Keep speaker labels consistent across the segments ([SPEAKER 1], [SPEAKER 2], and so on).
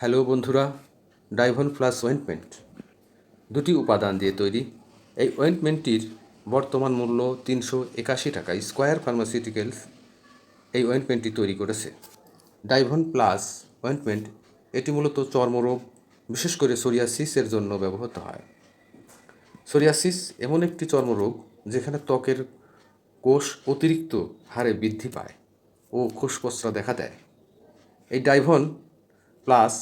[SPEAKER 1] Hello বন্ধুরা ডাইভন plus ointment দুটি উপাদান দিয়ে তৈরি। এই ওয়েন্টমেন্টটির বর্তমান মূল্য তিনশো একাশি টাকা। স্কোয়ার ফার্মাসিউটিক্যালস এই ওয়েন্টমেন্টটি তৈরি করেছে। ডাইভন প্লাস ওয়েন্টমেন্ট এটি মূলত চর্মরোগ, বিশেষ করে সোরিয়াসিসের জন্য ব্যবহৃত হয়। সোরিয়াসিস এমন একটি চর্মরোগ যেখানে ত্বকের কোষ অতিরিক্ত হারে বৃদ্ধি পায় ও কোষপস্রা দেখা দেয়। এই ডাইভন প্লাস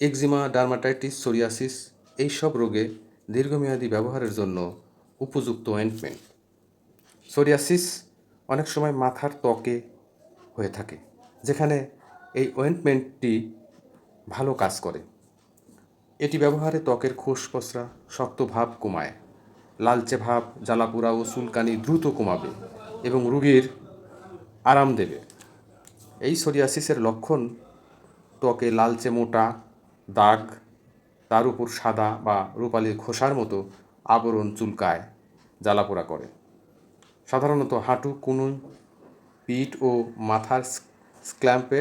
[SPEAKER 1] এক্সিমা ডার্মাটাইটিস, সোরিয়াসিস এইসব রোগে দীর্ঘমেয়াদী ব্যবহারের জন্য উপযুক্ত অয়েন্টমেন্ট সোরিয়াসিস অনেক সময় মাথার ত্বকে হয়ে থাকে, যেখানে এই অয়েন্টমেন্টটি ভালো কাজ করে। এটি ব্যবহারে ত্বকের খোস পসরা শক্ত ভাব কমায়, লালচে ভাব, জ্বালাপোড়া ও চুলকানি দ্রুত কমাবে এবং রুগীর আরাম দেবে। এই সোরিয়াসিসের লক্ষণ ত্বকে লালচে মোটা, দাগ, তার উপর সাদা বা রূপালির খোসার মতো আবরণ চুলকায়, জ্বালাপোড়া করে। সাধারণত হাঁটু কুনুই পিঠ ও মাথার স্ক্ল্যাম্পে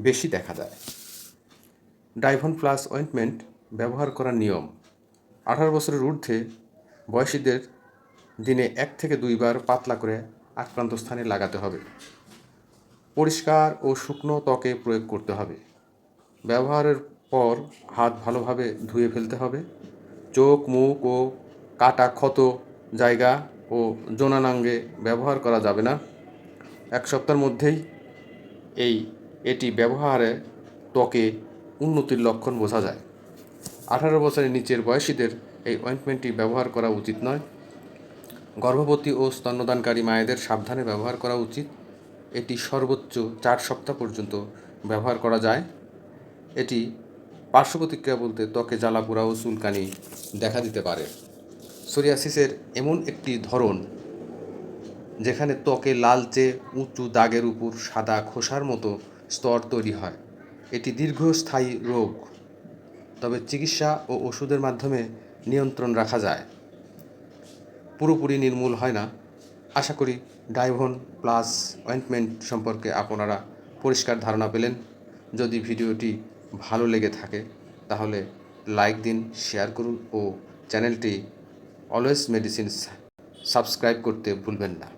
[SPEAKER 1] বেশি দেখা যায়। ডাইভন প্লাস অয়েন্টমেন্ট ব্যবহার করার নিয়ম। আঠারো বছরের ঊর্ধ্বে বয়সীদের দিনে এক থেকে দুইবার পাতলা করে আক্রান্ত স্থানে লাগাতে হবে। পরিষ্কার ও শুকনো ত্বকে প্রয়োগ করতে হবে। ব্যবহারের পর হাত ভালোভাবে ধুয়ে ফেলতে হবে। চোখ, মুখ ও কাটা ক্ষত জায়গা ও জোনানাঙ্গে ব্যবহার করা যাবে না। এক সপ্তাহের মধ্যেই এই, এটি ব্যবহারে ত্বকে উন্নতির লক্ষণ বোঝা যায়। আঠারো বছরের নিচের বয়সীদের এই অয়েন্টমেন্টটি ব্যবহার করা উচিত নয়। গর্ভবতী ও স্তন্যদানকারী মায়েদের সাবধানে ব্যবহার করা উচিত। এটি সর্বোচ্চ চার সপ্তাহ পর্যন্ত ব্যবহার করা যায়। এটি পার্শ্ব প্রতিক্রিয়া বলতে ত্বকে জ্বালা পোড়া ও চুলকানি দেখা দিতে পারে। সোরিয়াসিসের এমন একটি ধরন যেখানে ত্বকে লালচে, উঁচু দাগের উপর সাদা খোসার মতো স্তর তৈরি হয়। এটি দীর্ঘস্থায়ী রোগ, তবে চিকিৎসা ও ওষুধের মাধ্যমে নিয়ন্ত্রণ রাখা যায়। পুরোপুরি নির্মূল হয় না। আশা করি ডাইভন প্লাস অয়েন্টমেন্ট সম্পর্কে আপনারা পরিষ্কার ধারণা পেলেন। যদি ভিডিওটি ভালো লেগে থাকে, তাহলে লাইক দিন, শেয়ার করুন ও চ্যানেলটি অলওয়েজ মেডিসিন সাবস্ক্রাইব করতে ভুলবেন না।